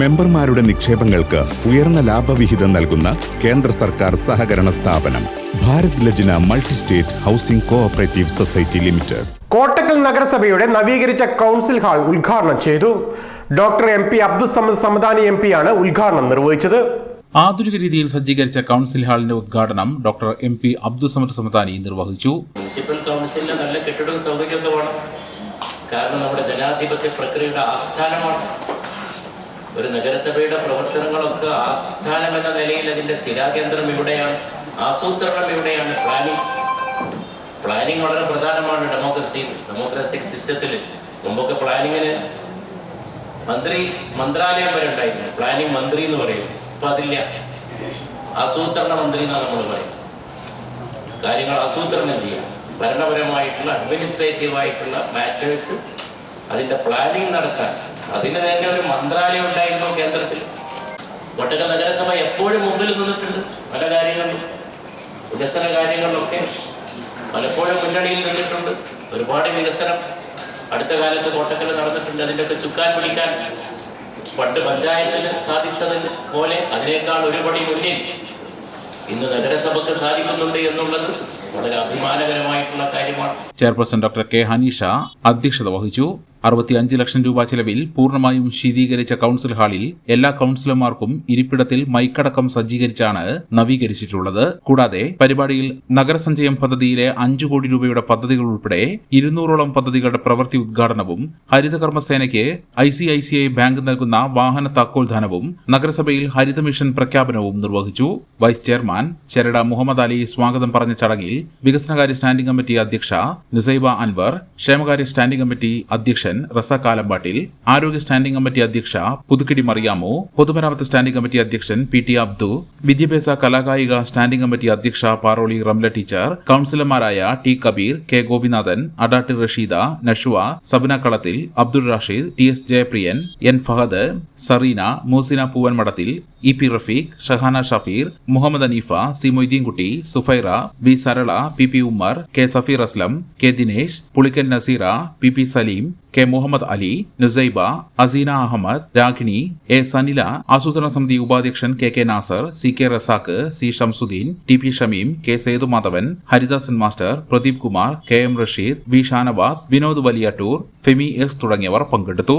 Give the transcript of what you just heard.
മെമ്പർമാരുടെ നിക്ഷേപങ്ങൾക്ക് ഉയർന്ന ലാഭവിഹിതം നൽകുന്ന കേന്ദ്ര സർക്കാർ സഹകരണ സ്ഥാപനം Bharat Lajna multi state housing cooperative society limited. Kottakkal നഗരസഭയുടെ നവീകരിച്ച കൗൺസിൽ ഹാൾ ഉദ്ഘാടനം ചെയ്തു. Doctor M P Abdussamad Samadani M ആണ് ഉദ്ഘാടനം നിർവഹിച്ചത്. ആധുനിക രീതിയിൽ സജ്ജീകരിച്ച കൗൺസിൽ ഹാളിന്റെ ഉദ്ഘാടനം doctor M P Abdussamad Samadani നിർവഹിച്ചു. മുനിസിപ്പൽ കൗൺസിലിന് നല്ല കെട്ടിടവും സൗകര്യമൊക്കെ വേണം. കാരണം നമ്മുടെ ജനാധിപത്യ പ്രക്രിയയുടെ ആസ്ഥാനമാണ്. ഒരു നഗരസഭയുടെ പ്രവർത്തനങ്ങളൊക്കെ ആസ്ഥാനം എന്ന നിലയിൽ അതിന്റെ സ്ഥിരാകേന്ദ്രം ഇവിടെയാണ് ആസൂത്രണം ഇവിടെയാണ്. പ്ലാനിങ് പ്ലാനിങ് വളരെ പ്രധാനമാണ് ഡെമോക്രസി ഡെമോക്രാറ്റിക് സിസ്റ്റത്തിൽ മുമ്പൊക്കെ പ്ലാനിങ്ങിന് മന്ത്രി മന്ത്രാലയം വരെ ഉണ്ടായിരുന്നു. പ്ലാനിങ് മന്ത്രി എന്ന് പറയും. ഇപ്പൊ അതില്ല. ആസൂത്രണ മന്ത്രി എന്നാണ് നമ്മൾ പറയും കാര്യങ്ങൾ ആസൂത്രണം ചെയ്യാം. ഭരണപരമായിട്ടുള്ള അഡ്മിനിസ്ട്രേറ്റീവ് ആയിട്ടുള്ള മാറ്റേഴ്സ് അതിന്റെ പ്ലാനിങ് നടത്താൻ അതിന് തന്നെ ഒരു മന്ത്രാലയം ഉണ്ടായിരുന്നു കേന്ദ്രത്തിൽ. കോട്ടക്കൽ നഗരസഭ എപ്പോഴും മുമ്പിൽ നിന്നിട്ടുണ്ട്. പല കാര്യങ്ങളിലും വികസന കാര്യങ്ങളിലൊക്കെ പലപ്പോഴും മുന്നണിയിൽ നിന്നിട്ടുണ്ട്. ഒരുപാട് വികസനം അടുത്ത കാലത്ത് കോട്ടക്കൽ നടന്നിട്ടുണ്ട്. അതിന്റെയൊക്കെ ചുക്കാൻ പിടിക്കാൻ പണ്ട് പഞ്ചായത്തിന് സാധിച്ചതിന് പോലെ അതിനേക്കാൾ ഒരുപടി മുന്നിൽ ഇന്ന് നഗരസഭക്ക് സാധിക്കുന്നുണ്ട് എന്നുള്ളത് വളരെ അഭിമാനകരമായിട്ടുള്ള കാര്യമാണ്. ചെയർപേഴ്സൺ ഡോക്ടർ കെ ഹനീഷ അധ്യക്ഷത വഹിച്ചു. അറുപത്തിയഞ്ച് ലക്ഷം രൂപ ചെലവിൽ പൂർണമായും ശീതീകരിച്ച കൌൺസിൽ ഹാളിൽ എല്ലാ കൌൺസിലർമാർക്കും ഇരിപ്പിടത്തിൽ മൈക്കടക്കം സജ്ജീകരിച്ചാണ് നവീകരിച്ചിട്ടുള്ളത്. കൂടാതെ പരിപാടിയിൽ നഗരസഞ്ചയം പദ്ധതിയിലെ അഞ്ചു കോടി രൂപയുടെ പദ്ധതികൾ ഉൾപ്പെടെ ഇരുന്നൂറോളം പദ്ധതികളുടെ പ്രവൃത്തി ഉദ്ഘാടനവും ഹരിതകർമ്മസേനയ്ക്ക് I C I C I bank നൽകുന്ന വാഹന താക്കോൽദാനവും നഗരസഭയിൽ ഹരിത മിഷൻ പ്രഖ്യാപനവും നിർവഹിച്ചു. വൈസ് ചെയർമാൻ ചെരട മുഹമ്മദ് അലി സ്വാഗതം പറഞ്ഞ ചടങ്ങിൽ വികസനകാര്യ സ്റ്റാൻഡിംഗ് കമ്മിറ്റി അധ്യക്ഷ നുസൈബ അൻവർ ക്ഷേമകാര്യ സ്റ്റാൻഡിംഗ് കമ്മിറ്റി അധ്യക്ഷൻ റസ ആലമ്പാട്ടിൽ ആരോഗ്യ സ്റ്റാൻഡിംഗ് കമ്മിറ്റി അധ്യക്ഷ പുതുക്കിടി മറിയാമു പൊതുമരാമത്ത് സ്റ്റാൻഡിംഗ് കമ്മിറ്റി അധ്യക്ഷൻ പി ടി അബ്ദു വിദ്യാഭ്യാസ കലാകായിക സ്റ്റാൻഡിംഗ് കമ്മിറ്റി അധ്യക്ഷ Paroli Ramla teacher കൌൺസിലർമാരായ T Kabeer K Gopinathan Adatti Rasheeda Nashuva Sabana Kalathil Abdul Rashid T S Jayapriyan N Fahad Sareena Moosina Poovanmadathil E P Rafeeq Shahana Shafeer Muhammad Aneefa C Moideenkutty Sufaira B Sarala P P Ummer K Safeer Aslam K Dinesh Pulikkal Naseera P P Saleem K Muhammad Ali Nusaiba Aseena Ahammed Ragini A Sanila ആസൂത്രണ സമിതി ഉപാധ്യക്ഷൻ K K Nasar C K Razak C Shamsuddin T P Shameem K Sethumadhavan Haridasan master Pradeep Kumar K M Rasheed V Shanavas Vinod Valiyattoor Femi S തുടങ്ങിയവർ പങ്കെടുത്തു.